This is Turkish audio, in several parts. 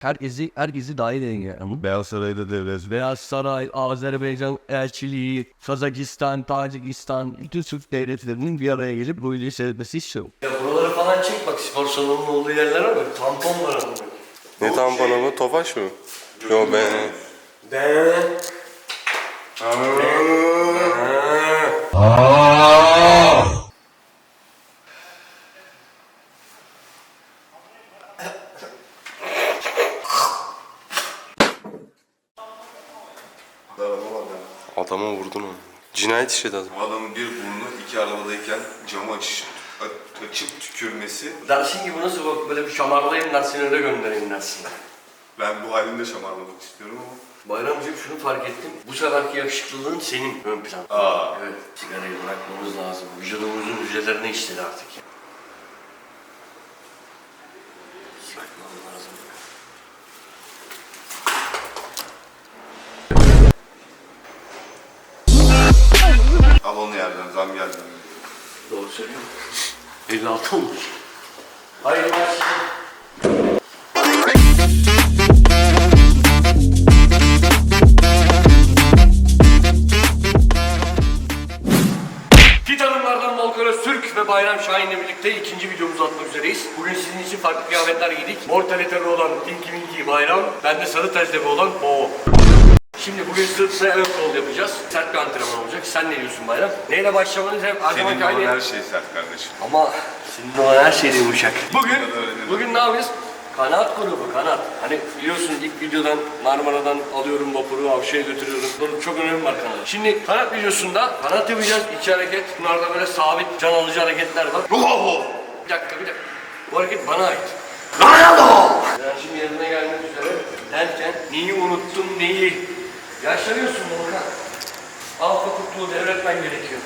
Herkesi, herkesi dahil edin yani. Beyaz Saray'da devrez. Beyaz Saray, Azerbaycan elçiliği, Kazakistan, Tacikistan, bütün Türk devletlerinin bir araya gelip bu ülkeyi seyretmesi istiyorum. Ya buraları falan çek bak spor salonunun olduğu yerlere bak. Tampon var ama. Ne tamponu mu? Tofaş mı? Yo ben... Ben... Adama Cinayet işledi adam. Bu adamın bir burnu iki arabadayken camı açıp, açıp tükürmesi. Dersin gibi nasıl bak böyle bir şamarlayayım dersin öyle göndereyim dersin. Ben bu halimde şamarlamak istiyorum ama. Bayramcığım şunu fark ettim. Bu seferki yakışıklılığın senin ön plan. Aa. Evet. Sigarayı bırakmamız lazım. Vücudumuzun hücrelerine işledi artık. Onu yerden zam geldi. Doğru söylüyorum. 56 olmuş. Hayır başlayalım. Git Hanımlardan Volkan Öztürk ve Bayram Şahin'le birlikte ikinci videomuzu atmak üzereyiz. Bugün sizin için farklı kıyafetler giydik. Mor taleteli olan Tinky Winky Bayram, ben de sarı taleteli olan o. Şimdi bugün sırt ve ön kol yapacağız. Sert bir antrenman olacak. Sen ne diyorsun Bayram? Neyle başlamanız hep Senin zamanki olan aynı. her şey sert kardeşim. Ama senin olan her şeyde yumuşak. Bugün, öğrenelim. bugün ne yapıyoruz? Kanat grubu, kanat. Hani biliyorsun ilk videodan Marmara'dan alıyorum vapuru, Avşa'ya götürüyorum. Bunun çok önemi var kanat. Şimdi kanat videosunda kanat yapacağız, iki hareket. Bunlarda böyle sabit, can alıcı hareketler var. Bir dakika, bir dakika. Bu hareket bana ait. Ronaldo! Ben şimdi yerine gelmek üzere derken neyi unuttun, neyi? Yaşlanıyorsun Volkan. Alfa kutluğu devretmen gerekiyor.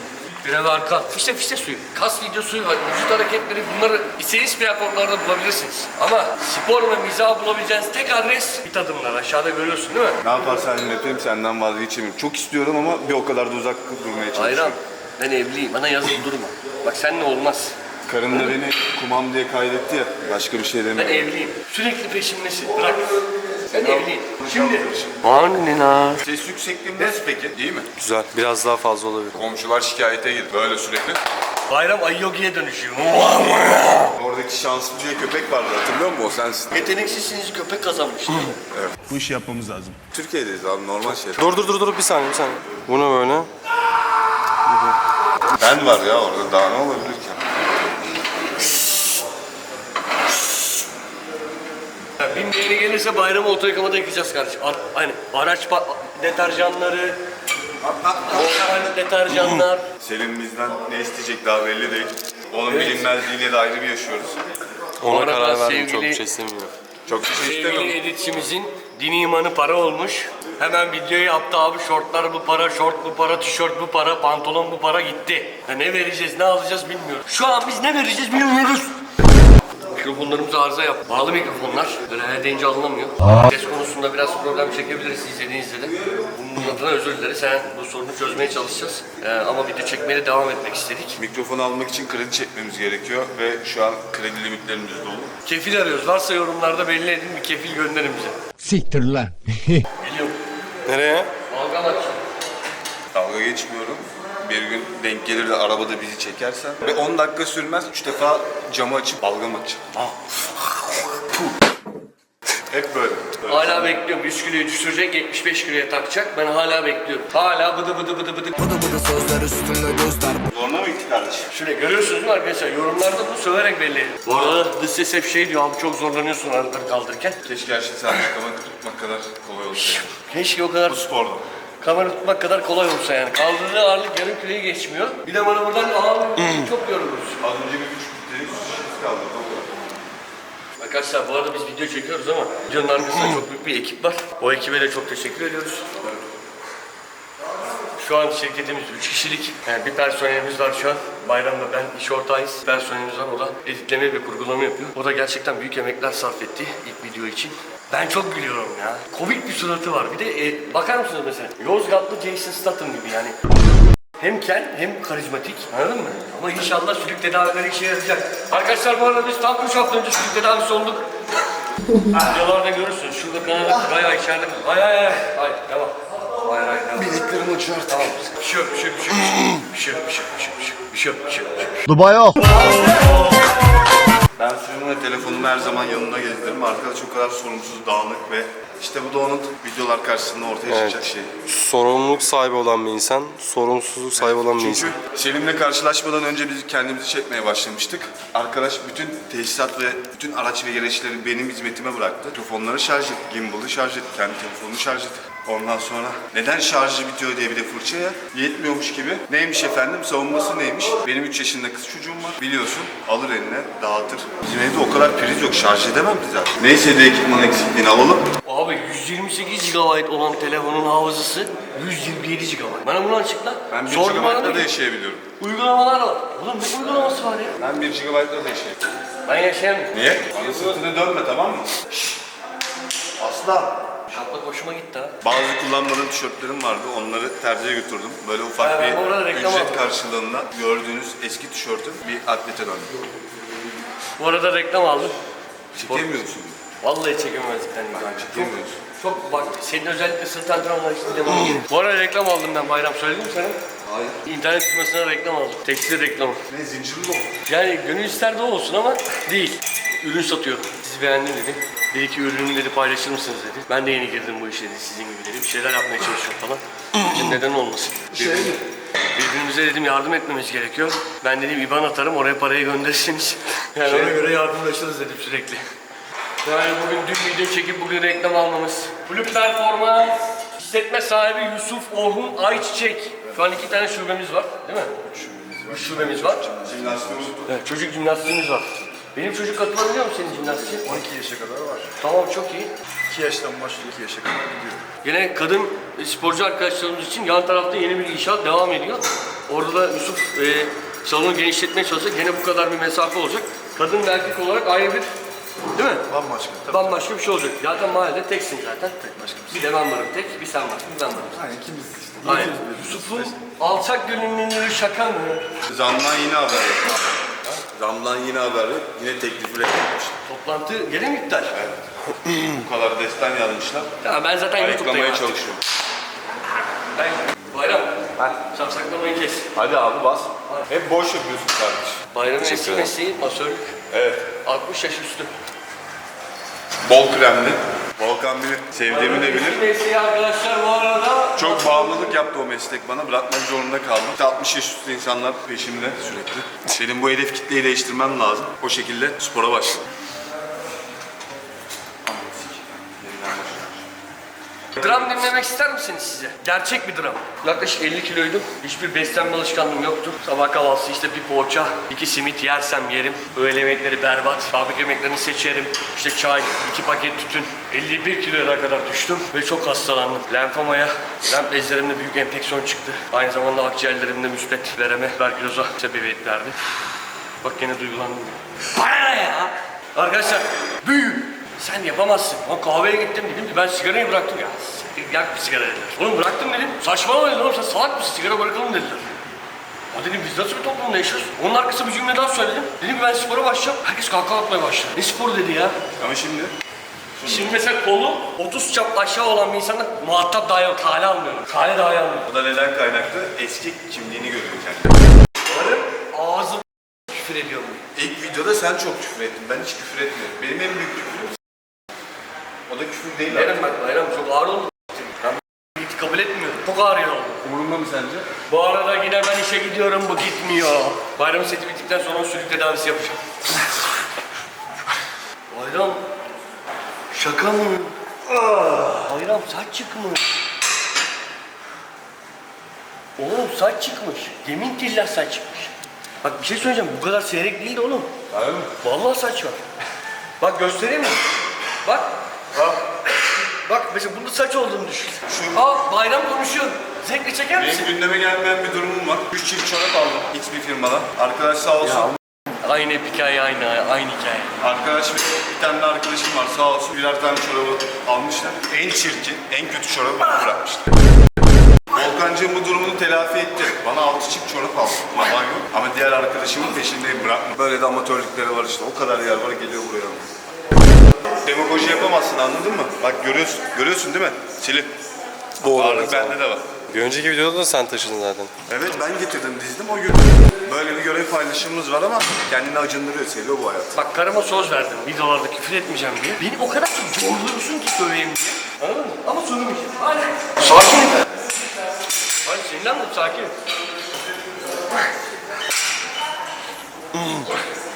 Biraz arka. Fişte fişte suyu. Kas videosu, vücut hareketleri bunları istediğiniz platformlarda bulabilirsiniz. Ama spor ve mizah bulabileceğiniz tek adres bir tadımlar. Aşağıda görüyorsun değil mi? Ne yaparsan yapayım senden vazgeçemeyim. Çok istiyorum ama bir o kadar da uzak durmaya çalışıyorum. Bayram, ben evliyim. Bana yazıp durma. Bak seninle olmaz. Karın da beni kumam diye kaydetti ya. Başka bir şey Ben demiyorum. evliyim. Sürekli peşimdesin. Bırak. Ben evliyim. Şimdi. Annina. Ses yüksekliğim nasıl peki? İyi mi? Güzel. Biraz daha fazla olabilir. Komşular şikayete girdi. Böyle sürekli. Bayram Ayyogi'ye dönüşüyor. Oradaki şanslı diye köpek vardı hatırlıyor musun? O sensin. Yeteneksizsiniz köpek kazanmış. Bu işi yapmamız lazım. Türkiye'deyiz abi normal şey. Dur dur dur dur bir saniye bir saniye. Bu ne böyle? Ben var ya orada daha ne olabilir ki? Ya Bin beğeni gelirse bayramı oto yıkamada yıkayacağız kardeşim. Ar- hani araç deterjanları, orijinal deterjanlar. Selim bizden ne isteyecek daha belli değil. Onun bilinmezliğiyle de ayrı bir yaşıyoruz. Ona arada karar verdim çok sevgili- bir şey istemiyorum. Çok bir şey Sevgili istemiyorum. editçimizin dini imanı para olmuş. Hemen videoyu yaptı abi şortlar bu para, şort bu para, tişört bu para, pantolon bu para gitti. Ya ne vereceğiz, ne alacağız bilmiyoruz. Şu an biz ne vereceğiz bilmiyoruz. Mikrofonlarımız arıza yap. Bağlı mikrofonlar. Böyle her deyince alınamıyor. Ses konusunda biraz problem çekebiliriz izlediğinizde de. Bunun adına özür dileriz. Sen bu sorunu çözmeye çalışacağız. Ee, ama video çekmeye de devam etmek istedik. Mikrofonu almak için kredi çekmemiz gerekiyor ve şu an kredi limitlerimiz dolu. Kefil arıyoruz. Varsa yorumlarda belli edin bir kefil gönderin bize. Siktir lan. Geliyorum. Nereye? Balgam aç. Dalga geçmiyorum. Bir gün denk gelir de arabada bizi çekersen ve 10 dakika sürmez 3 defa camı açıp balgam açacağım. Hep böyle. Hala bekliyorum. 100 kiloyu düşürecek, 75 kiloya takacak. Ben hala bekliyorum. Hala bıdı bıdı bıdı bıdı. Bıdı bıdı sözler üstünde gözler Zoruna mı gitti kardeşim? Şöyle görüyorsunuz değil mi arkadaşlar? Yorumlarda bu söverek belli ediyor. Bu arada dış ses hep şey diyor abi çok zorlanıyorsun araları kaldırırken. Keşke her şey sadece tutmak kadar kolay olsaydı. Keşke o kadar Bu sporda. Kamera tutmak kadar kolay olsa yani. Kaldırdığı ağırlık yarım kiloyu geçmiyor. Bir de bana buradan abi çok yoruluruz. Az önce bir litrelik su şişesi kaldı. Arkadaşlar bu arada biz video çekiyoruz ama videonun arkasında çok büyük bir ekip var. O ekibe de çok teşekkür ediyoruz. Şu an şirketimiz 3 kişilik. Yani bir personelimiz var şu an. Bayramda ben iş ortağıyız. Personelimiz var. O da editleme ve kurgulama yapıyor. O da gerçekten büyük emekler sarf etti ilk video için. Ben çok gülüyorum ya. Komik bir suratı var. Bir de e, bakar mısınız mesela? Yozgatlı Jason Statham gibi yani. Hem kel hem karizmatik. Anladın mı? Ama inşallah sülük tedavileri işe yarayacak. Arkadaşlar bu arada biz tam 3 hafta önce sülük tedavisi olduk. Videolarda görürsün. Şurada kanadı bayağı içeride. Hay hay hay. Hayır devam. Bileklerim acıyor. Tamam. Bir şey yok, bir şey yok, bir şey yok. Bir şey yok, bir şey yok, bir şey yok, bir şey yok, bir şey yok, bir şey yok. Dubai off. Ben filmi ve telefonumu her zaman yanımda gezdiririm. Arkadaş o kadar sorumsuz, dağınık ve işte bu da onun videolar karşısında ortaya çıkacak şey. Sorumluluk sahibi olan bir insan, sorumsuzluk sahibi olan bir insan. Çünkü Selim'le karşılaşmadan önce biz kendimizi çekmeye başlamıştık. Arkadaş bütün tesisat ve bütün araç ve gereçleri benim hizmetime bıraktı. Mikrofonları şarj etti, gimbal'ı şarj etti, kendi telefonunu şarj etti. Ondan sonra neden şarjı bitiyor diye bir de fırçaya yetmiyormuş gibi. Neymiş efendim savunması neymiş? Benim 3 yaşında kız çocuğum var biliyorsun. Alır eline dağıtır. Bizim evde o kadar priz yok şarj edemem ki zaten. Neyse de ekipman eksikliğini alalım. Abi 128 GB olan telefonun hafızası 127 GB. Bana bunu açıkla. Ben 1 Sordum bana GB'da da yaşayabiliyorum. Uygulamalar var. Oğlum ne uygulaması var ya? Ben 1 GB'da da yaşayabiliyorum. Ben yaşayamıyorum. Niye? Bana sırtını dönme tamam mı? Aslan. Şapka hoşuma gitti ha. Bazı kullanmadığım tişörtlerim vardı. Onları terziye götürdüm. Böyle ufak Ha, ben bir reklam ücret aldım. karşılığında gördüğünüz eski tişörtüm bir atlete döndü. Bu arada reklam aldım. Çekemiyorsun. Vallahi çekemezlikten kanka. Çok, Çekemiyorsun. çok bak senin özellikle sırt antrenmanlar için devam gelir. Bu arada reklam aldım ben bayram söyledim mi sana? Hayır. İnternet firmasına reklam aldım. Tekstil reklamı. Ne zincirli oldu. Yani gönül ister de o olsun ama değil. Ürün satıyor. Sizi beğendim dedi. Dedi ki ürünü dedi paylaşır mısınız dedi. Ben de yeni girdim bu işe dedi sizin gibi dedi. Bir şeyler yapmaya çalışıyorum falan. Dedim neden olmasın. Şey Dedim, Birbirimize dedim yardım etmemiz gerekiyor. Ben dedim IBAN atarım oraya parayı gönderirsiniz. Yani Şey- ona göre yardımlaşırız dedim sürekli. Yani bugün dün video çekip bugün reklam almamız. Blue Performans işletme sahibi Yusuf Orhun Ayçiçek. Şu an iki tane şubemiz var değil mi? Üç şubemiz var. Jimnastiği unuttum. Evet, çocuk jimnastiğimiz var. Benim çocuk katılabiliyor mu senin jimnastiğe? 12 yaşa kadar var. Tamam çok iyi. 2 yaştan başlıyor 2 yaşa kadar gidiyor. Yine kadın e, sporcu arkadaşlarımız için yan tarafta yeni bir inşaat devam ediyor. Orada da Yusuf e, salonu genişletmeye çalışacak. Gene bu kadar bir mesafe olacak. Kadın ve erkek olarak ayrı bir değil mi? Bambaşka tabii. Bambaşka bir şey olacak. Zaten mahallede teksin zaten. Tek başka bir de ben varım tek, bir sen varsın, bir ben varım. Aynen ikimiz işte. Aynen. Yusuf'un alçak gönüllülüğü şaka mı? Zamdan yine haber yok. Zamdan yine haber yok. Yine teklifi reddetmiş. Toplantı gene mi iptal? Bu kadar destan yazmışlar. Ya ben zaten YouTube'dayım Ayıklamaya artık. çalışıyorum. Ben Bayram. Sapsaklamayı kes. Hadi abi bas. Hep boş yapıyorsun kardeşim. Bayramın eski mesleği masörlük. Evet. 60 yaş üstü. Bol kremli. Volkan bilir. Sevdiğimi de bilir. mesleği arkadaşlar bu arada. Çok bağımlılık yaptı o meslek bana. Bırakmak zorunda kaldım. İşte 60 yaş üstü insanlar peşimde sürekli. Benim bu hedef kitleyi değiştirmem lazım. O şekilde spora başladım. Dram dinlemek ister misiniz size? Gerçek bir dram. Yaklaşık 50 kiloydum. Hiçbir beslenme alışkanlığım yoktu. Sabah kahvaltısı işte bir poğaça, iki simit yersem yerim. Öğle yemekleri berbat. Fabrika yemeklerini seçerim. İşte çay, iki paket tütün. 51 kiloya kadar düştüm ve çok hastalandım. Lenfomaya, lenf bezlerimde büyük enfeksiyon çıktı. Aynı zamanda akciğerlerimde müspet vereme, tuberkuloza sebebiyet verdi. Bak yine duygulandım. Ne ya? Arkadaşlar büyü. Sen yapamazsın. O kahveye gittim dedim ki ben sigarayı bıraktım ya. Siktir yak bir sigara dediler. Oğlum bıraktım dedim. Saçmalama dedim oğlum sen salak mısın sigara bırakalım dediler. Ya dedim biz nasıl bir toplumda yaşıyoruz? Onun arkası bir cümle daha söyledim. Dedim ki ben spora başlayacağım. Herkes kahkaha atmaya başladı. Ne spor dedi ya? Ama şimdi Şimdi mesela kolu 30 çap aşağı olan bir insana muhatap dahi yok. Kale almıyorum. Kale dahi almıyorum. bu da neden kaynaklı? Eski kimliğini görüyor kendine. Varım ağzım küfür ediyorum. İlk videoda sen çok küfür ettin. Ben hiç küfür etmedim. Benim en büyük küfürüm o da küfür değil abi. Benim bak bayram çok ağır oldu. Ben bu hiç kabul etmiyorum. Çok ağır oldu. Umurumda mı sence? Bu arada yine ben işe gidiyorum bu gitmiyor. Bayram seti bittikten sonra sülük tedavisi yapacağım. Bayram şaka mı? Ah, Bayram saç çıkmış. Oğlum saç çıkmış. Yemin tillah saç çıkmış. Bak bir şey söyleyeceğim bu kadar seyrek değil oğlum. Mi? Vallahi saç var. Bak göstereyim mi? Bak. Bak. Mesela bunda saç olduğunu düşün. Şu- Aa bayram konuşuyor. Zevkli çeker misin? Benim gündeme gelmeyen bir durumum var. 3 çift çorap aldım X bir firmadan. Arkadaş sağ olsun. Aynı hikaye aynı aynı hikaye. Arkadaş bir tane de arkadaşım var sağ olsun. Birer tane çorabı almışlar. En çirkin, en kötü çorabı bana bırakmışlar. Volkancığım bu durumunu telafi etti. Bana altı çift çorap aldı. Yalan yok. Ama diğer arkadaşımın peşindeyim bırakma. Böyle de amatörlükleri var işte. O kadar yer var geliyor buraya. Demagoji yapamazsın anladın mı? Bak görüyorsun, görüyorsun değil mi? Selim. Bu Ağırlık bende de var. Bir önceki videoda da sen taşıdın zaten. Evet ben getirdim dizdim o gün. Böyle bir görev paylaşımımız var ama kendini acındırıyor, seviyor bu hayat. Bak karıma söz verdim videolarda küfür etmeyeceğim diye. Beni o kadar çok zorluyorsun ki söveyim diye. Anladın mı? Ama sövmeyeceğim. Hadi. Sakin. Hadi sinirlendim sakin.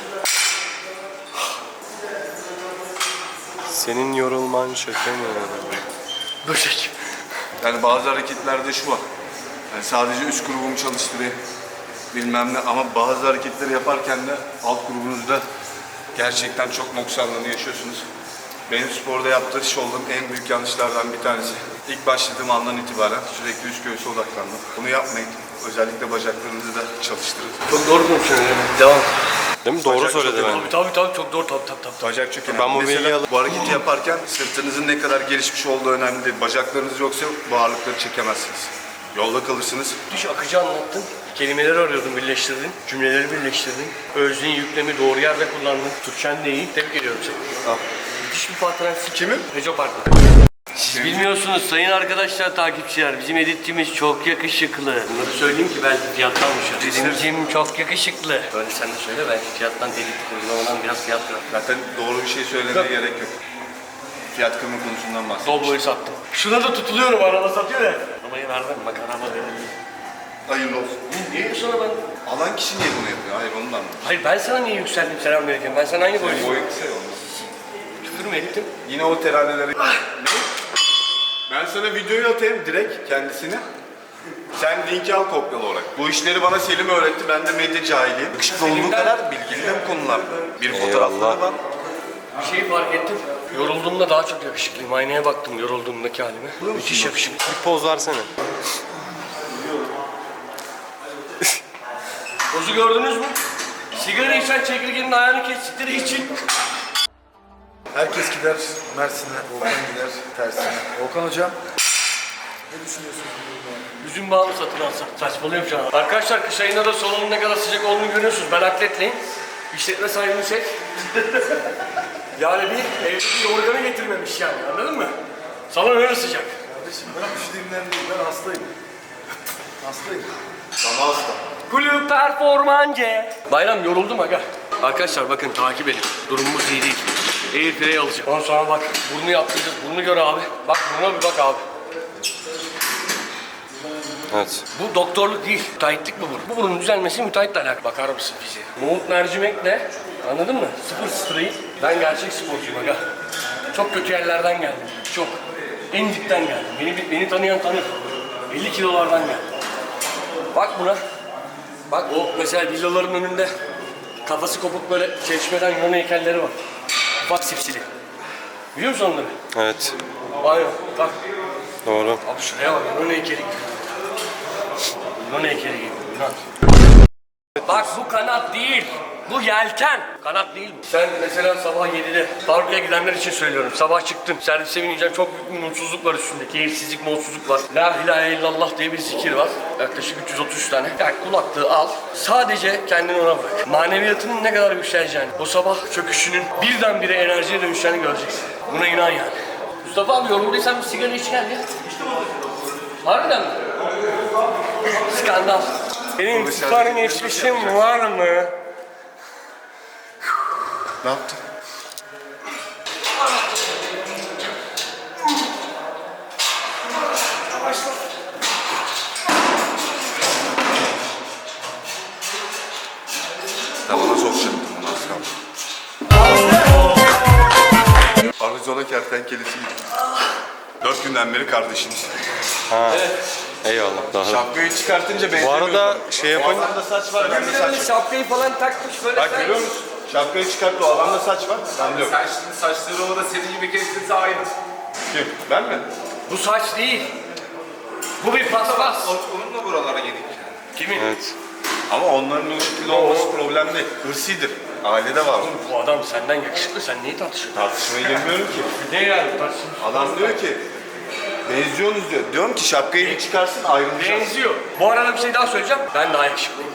Senin yorulman şaka mı? Böcek. Yani bazı hareketlerde şu var. Yani sadece üst grubumu çalıştırayım bilmem ne ama bazı hareketleri yaparken de alt grubunuzda gerçekten çok noksanlığını yaşıyorsunuz. Benim sporda yaptığım olduğum en büyük yanlışlardan bir tanesi. İlk başladığım andan itibaren sürekli üst göğüse odaklandım. Bunu yapmayın. Özellikle bacaklarınızı da çalıştırın. Çok doğru konuşuyorsun. Devam. Değil mi? Doğru Bacak çok söyledi önemli. ben. Tabii tabii tabii çok doğru tabii tabii tabii. Bacak çok önemli. Ben bu Mesela bilgiyi alıp- bu hareketi yaparken sırtınızın ne kadar gelişmiş olduğu önemli değil. Bacaklarınız yoksa bu ağırlıkları çekemezsiniz. Yolda kalırsınız. Düş akıcı anlattın. Kelimeleri arıyordun, birleştirdin. Cümleleri birleştirdin. Özlüğün yüklemi doğru yerde kullandın. Türkçen de iyi. Tebrik ediyorum seni. Müthiş bir patronsın. Kimim? Reco Partner. Siz bilmiyorsunuz sayın arkadaşlar, takipçiler. Bizim editçimiz çok yakışıklı. Bunları söyleyeyim ki belki fiyattan düşer. Bizimcim çok yakışıklı. Böyle sen de söyle belki fiyattan edit uygulamadan biraz fiyat kırar. Zaten doğru bir şey söylemeye gerek yok. Fiyat kırma konusundan bahsediyorum. Dobloyu sattım. Şuna da tutuluyorum araba satıyor ya. Arabayı verdim bak araba verildi. Hayırlı olsun. Niye sana ben... Alan kişi niye bunu yapıyor? Hayır ondan mı? Hayır ben sana niye yükseldim selam verirken? Ben sana hangi boyutayım? Boyun kısa ya ondan. Küfür mü ettim? Yine o teraneleri... ne? Ben sana videoyu atayım direkt kendisine. Sen linki al kopyalı olarak. Bu işleri bana Selim öğretti. Ben de medya cahiliyim. Yakışıklı olduğu kadar bilgili de bu konularda. Bir Eyvallah. fotoğrafları var. Bir şeyi fark ettim. Yorulduğumda daha çok yakışıklıyım. Aynaya baktım yorulduğumdaki halime. Müthiş yakışıklı. Bir poz versene. Pozu gördünüz mü? Sigara içen çekirgenin ayağını kestikleri için Herkes gider Mersin'e, Volkan gider tersine. Volkan hocam, ne düşünüyorsunuz bu durumda? üzüm bağını satın alsak. Saçmalıyorum şu an. Arkadaşlar kış ayında da salonun ne kadar sıcak olduğunu görüyorsunuz. Ben atletleyim. İşletme sahibini çek. yani bir evde bir organı getirmemiş yani anladın mı? Salon öyle sıcak. Kardeşim ben üşüdüğümden değil, ben hastayım. Hastayım. Sana hasta. Kulüp performance. Bayram yoruldum aga. Arkadaşlar bakın takip edin. Durumumuz iyi değil. Airfryer alacağım. Ondan sonra bak burnu yaptıracağız. Burnu gör abi. Bak burnuna bir bak abi. Evet. Bu doktorluk değil. Müteahhitlik bu burun. Bu burunun düzelmesi müteahhitle alakalı. Bakar mısın fiziğe? Nohut mercimekle anladın mı? Sıfır sprey. Ben gerçek sporcuyum aga. Çok kötü yerlerden geldim. Çok. En dipten geldim. Beni, beni tanıyan tanır. 50 kilolardan geldim. Bak buna. Bak o mesela villaların önünde kafası kopuk böyle çeşmeden Yunan heykelleri var. Bak sipsili. Biliyor musun onları? Evet. Aynen. Bak. Doğru. Abi şuraya bak Yunan heykeli. Yunan heykeli gibi Yunan. Bu kanat değil. Bu yelken. Kanat değil bu. Sen mesela sabah 7'de fabrikaya gidenler için söylüyorum. Sabah çıktın. Servise bineceksin. Çok büyük bir mutsuzluk var üstünde. Keyifsizlik, mutsuzluk var. La ilahe illallah diye bir zikir var. Yaklaşık 330 tane. Yani kulaklığı al. Sadece kendini ona bırak. Maneviyatının ne kadar yükseleceğini, o sabah çöküşünün birdenbire enerjiye dönüşeceğini göreceksin. Buna inan yani. Mustafa abi yorulduysan bir sigara iç gel ya. Harbiden mi? Skandal. Benim süper geçmişim var mı? Ne yaptın? Tavana sokacaktım bunu az kaldı. Arizona kertenkelesi gibi. Dört günden beri kardeşimiz. Ha. Eyvallah. Daha. Şapkayı çıkartınca Bu benzemiyor. arada şey yapın. Adamda saç var, bende saç Böyle şapkayı falan takmış böyle. Bak görüyor musun? Şapkayı çıkarttı, o adamda saç var, bende yok. Sen şimdi saçları ona da senin gibi kestirse aynı. Kim? Ben mi? Bu saç değil. Bu bir paspas. Onun da buralara yedik. Kimin? Evet. Ama onların o şekilde olması problem değil. Hırsidir. Ailede var. Bu adam senden yakışıklı. Sen niye tartışıyorsun? Tartışmayı bilmiyorum ki. Ne yani tartışıyorsun? Adam diyor ki Benziyorsunuz diyor. Diyorum ki şapkayı bir çıkarsın ayrılacağız. Benziyor. Bu arada bir şey daha söyleyeceğim. Ben daha yakışıklıyım.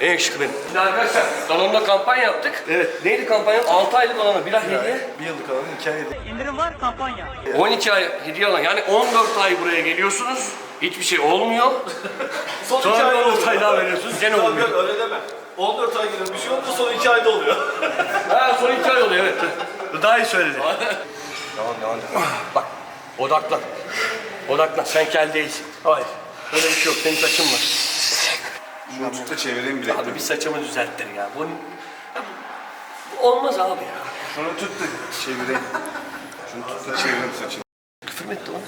En yakışıklı benim. Şimdi arkadaşlar salonda kampanya yaptık. Evet. Neydi kampanya? 6 aylık olana bir ay hediye. Bir yıllık alanın iki ay yedi. İndirim var kampanya. 12 ay hediye alan. Yani 14 ay buraya geliyorsunuz. Hiçbir şey olmuyor. Son iki Sonra ayda 14 oluyor. ay daha veriyorsunuz. Gene olmuyor. Yok öyle deme. 14 ay gidiyor. Bir şey oldu son 2 ayda oluyor. Ha son 2 ay oluyor evet. Daha iyi söyledi. Devam devam devam. Bak odaklan. Odaklan. Sen kel değilsin. Hayır. Öyle bir şey yok. Senin saçın var. Şunu tut da çevireyim bile. Abi bir saçımı düzelttir ya. Bu, ya bu- bu olmaz abi ya. Şunu tut da çevireyim. Şunu tut da çevireyim saçını. Küfür mü etti bana?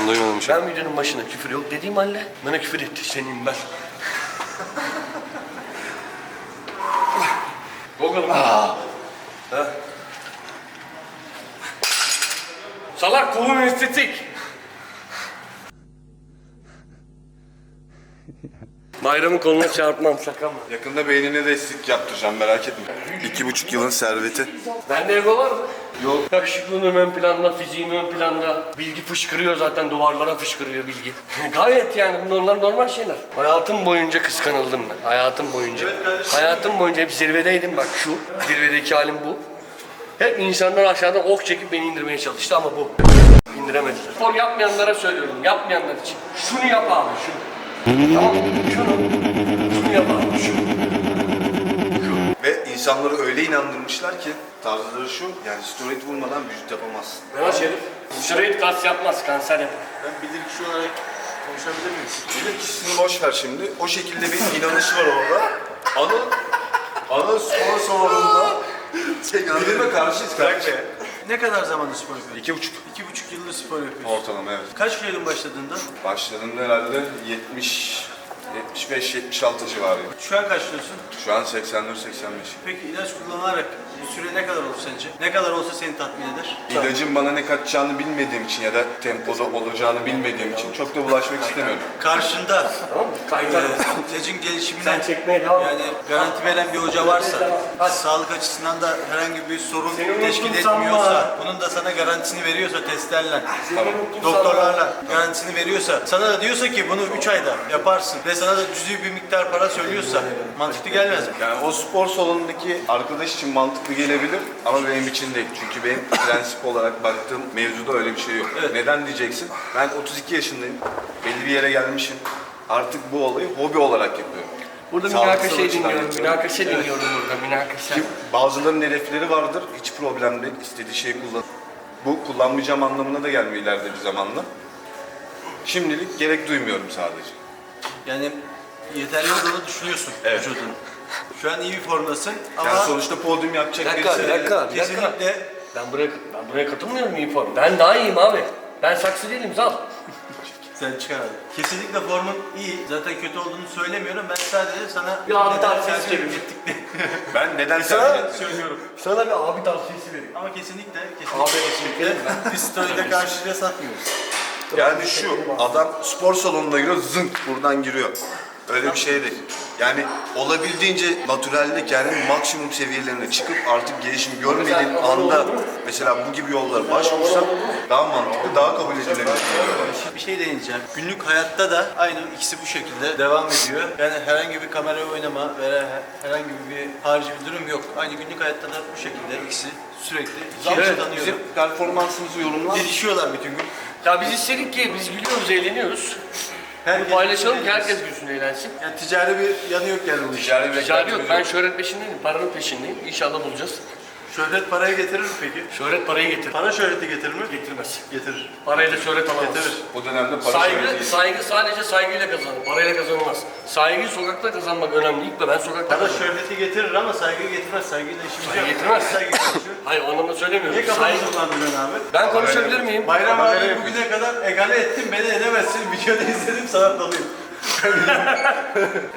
Ben duymadım an. Ben videonun başına küfür yok dediğim halde bana küfür etti senin ben. Bakalım. Ha. Salak kolum estetik. Bayramın koluna çarpmam şaka mı? Yakında beynine de estetik yaptıracağım merak etme. İki buçuk yılın serveti. Bende ego var mı? Yok. Yakışıklılığım ön planda, fiziğim ön planda. Bilgi fışkırıyor zaten duvarlara fışkırıyor bilgi. Gayet yani bunlar normal şeyler. Hayatım boyunca kıskanıldım ben. Hayatım boyunca. Hayatım boyunca hep zirvedeydim bak şu. Zirvedeki halim bu. Hep insanlar aşağıdan ok çekip beni indirmeye çalıştı ama bu. İndiremediler. Spor yapmayanlara söylüyorum. Yapmayanlar için. Şunu yap abi şunu. Tamam mı? Şunu. Şunu yap abi şunu. Ve insanları öyle inandırmışlar ki tarzları şu yani steroid vurmadan vücut yapamazsın. Mehmet Şerif. Straight kas yapmaz, kanser yapar. Ben bilirkişi olarak konuşabilir miyiz? Bilir kişisini boş ver şimdi. O şekilde bir inanış var orada. Ana, ana spor salonunda bilime karşıyız kardeşim. Ne kadar zamandır spor yapıyorsun? İki buçuk İki buçuk yıldır spor yapıyorsun. ortalama evet. Kaç kiloydun başladığında? Başladığımda herhalde 70, 75-76 civarıydı. Şu an kaç kilosun? Şu an 84-85. Peki ilaç kullanarak bu süre ne kadar olur sence? Ne kadar olsa seni tatmin eder? İlacın bana ne kaçacağını bilmediğim için ya da tempoda olacağını bilmediğim için çok da bulaşmak istemiyorum. Karşında Tamam mı? Kaytar. ilacın gelişimine Sen çekmeye devam et. yani garanti veren bir hoca varsa, sağlık açısından da herhangi bir sorun Seni teşkil unuttum sanma. etmiyorsa, bunun da sana garantisini veriyorsa testlerle, doktorlarla garantisini veriyorsa, sana da diyorsa ki bunu 3 ayda yaparsın ve sana da cüzi bir miktar para söylüyorsa mantıklı gelmez mi? Yani o spor salonundaki arkadaş için mantıklı gelebilir ama benim için değil. Çünkü benim prensip olarak baktığım mevzuda öyle bir şey yok. Neden diyeceksin? Ben 32 yaşındayım. Belli bir yere gelmişim. Artık bu olayı hobi olarak yapıyorum. Burada Sağlıksal münakaşa açıdan dinliyorum, yapıyorum. münakaşa dinliyorum burada, münakaşa. Ki bazılarının hedefleri vardır. Hiç problem değil. İstediği şeyi kullan. Bu kullanmayacağım anlamına da gelmiyor ileride bir zamanla. Şimdilik gerek duymuyorum sadece. Yani yeterli olduğunu düşünüyorsun Evet. vücudun. Şu an iyi bir formdasın ama Yani sonuçta podyum yapacak Bir dakika, birisi bir dakika, bir dakika. kesinlikle Ben buraya, ben buraya katılmıyorum iyi form. Ben daha iyiyim abi. Ben saksı değilim, zal. sen çıkar hadi. Kesinlikle formun iyi. Zaten kötü olduğunu söylemiyorum. Ben sadece sana Bir abi tavsiyesi tercih vereyim. ettik diye Ben neden Sana söylüyorum. Sana bir abi tavsiyesi vereyim. Ama kesinlikle, Abi, kesinlikle, kesinlikle biz steroide karşıya satmıyoruz. Yani şu adam spor salonuna giriyor zınk buradan giriyor. Öyle bir şey değil. Yani olabildiğince natürellik yani maksimum seviyelerine çıkıp artık gelişim görmediğin anda mesela bu gibi yollara başvursan daha mantıklı, daha kabul edilebilir. Bir şey deneyeceğim. Günlük hayatta da aynı ikisi bu şekilde devam ediyor. Yani herhangi bir kamera oynama veya herhangi bir harici bir durum yok. Aynı günlük hayatta da bu şekilde ikisi sürekli Evet, bizim performansımızı yorumlar. Gelişiyorlar bütün gün. Ya biz istedik ki biz gülüyoruz, eğleniyoruz. Herkes Paylaşalım ki herkes gülsün, eğlensin. Yani ticari bir yanı yok yani bu işin. Ticari bir Ticari yok, ben şöhret peşindeyim, paranın peşindeyim. İnşallah bulacağız. Şöhret parayı getirir mi peki? Şöhret parayı getirir. Para şöhreti getirir mi? Getirmez. Getirir. Parayla şöhret alamaz. Getirir. O dönemde para Saygı, şöhreti- saygı sadece saygıyla kazanır. Parayla kazanılmaz. Saygıyı sokakta kazanmak önemli. İlk de ben sokakta Para kazandım. şöhreti getirir ama saygıyı getirmez. Saygıyla işimiz Saygı yok. getirmez. Saygı konuşuyor. Hayır o anlamda söylemiyorum. Niye kafanı Saygı... kullandın abi? Ben konuşabilir miyim? Bayram abi bugüne kadar egale ettin, beni edemezsin. Videoda izledim, sana dalayım.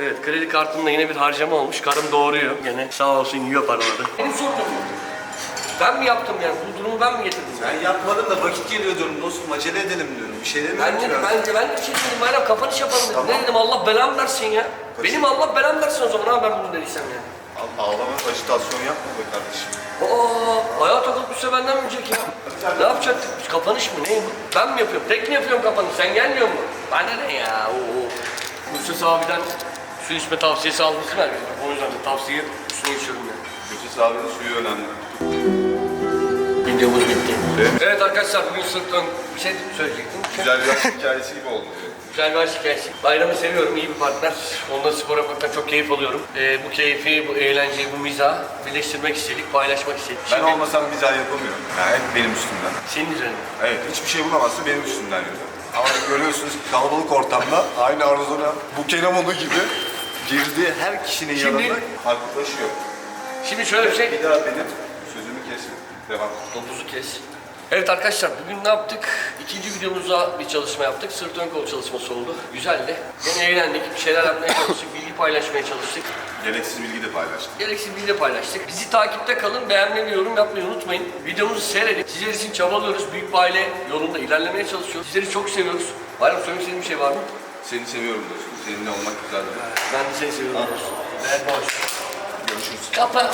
Evet kredi kartımda yine bir harcama olmuş. Karım doğuruyor. Gene sağ olsun yiyor paraları. Benim sorunum. Ben mi yaptım yani? Bu durumu ben mi getirdim? Ben yapmadım da vakit geliyor diyorum dostum acele edelim diyorum. Bir şey demiyorum Ben ki de, ben ben de şey dedim bayram kapanış yapalım dedim. Ne dedim Allah belamı versin ya. Benim Allah belamı versin o zaman ha ben bunu dediysem yani. Ağlama ajitasyon yapma be kardeşim. Aa, ayağa takılmışsa benden mi yiyecek ya? sen Ne yapacaktık? Kapanış mı? Ne? Ben mi yapıyorum? Tek mi yapıyorum kapanış? Sen gelmiyor mu? Bana ne ya? Oo. Mustafa abiden su içme tavsiyesi almışsın herkes. O yüzden de tavsiye üstüne içiyorum yani. Kötü sahabenin suyu önemli. Videomuz bitti. Evet arkadaşlar bugün sırttan bir şey söyleyecektim. Güzel bir aşk hikayesi gibi oldu. Güzel bir aşk hikayesi. Bayramı seviyorum, iyi bir partner. Onunla spor yapmaktan çok keyif alıyorum. Ee, bu keyfi, bu eğlenceyi, bu mizahı birleştirmek istedik, paylaşmak istedik. Ben Şimdi olmasam mizah yapamıyorum. Yani hep benim üstümden. Senin üzerine. Evet, hiçbir şey bulamazsa benim üstümden yürüyor. Ama görüyorsunuz kalabalık ortamda aynı Arzona bu Kenamoğlu gibi girdiği her kişinin Şimdi- yanında farklılaşıyor. Şimdi şöyle bir şey. Bir daha benim sözümü kesin. Devam. Topuzu kes. Evet arkadaşlar bugün ne yaptık? İkinci videomuzda bir çalışma yaptık. Sırt ön kol çalışması oldu. Güzeldi. Yine eğlendik. Bir şeyler yapmaya çalıştık. Bilgi paylaşmaya çalıştık. Gereksiz bilgi de paylaştık. Gereksiz bilgi de paylaştık. Bizi takipte kalın. Beğenmeyi, yorum yapmayı unutmayın. Videomuzu seyredin. Sizler için çabalıyoruz. Büyük bir aile yolunda ilerlemeye çalışıyoruz. Sizleri çok seviyoruz. Bayram söylemek istediğin bir şey var mı? Seni seviyorum dostum. Seninle olmak güzeldi. Ben de seni seviyorum. Ben boş. Görüşürüz. Kapa.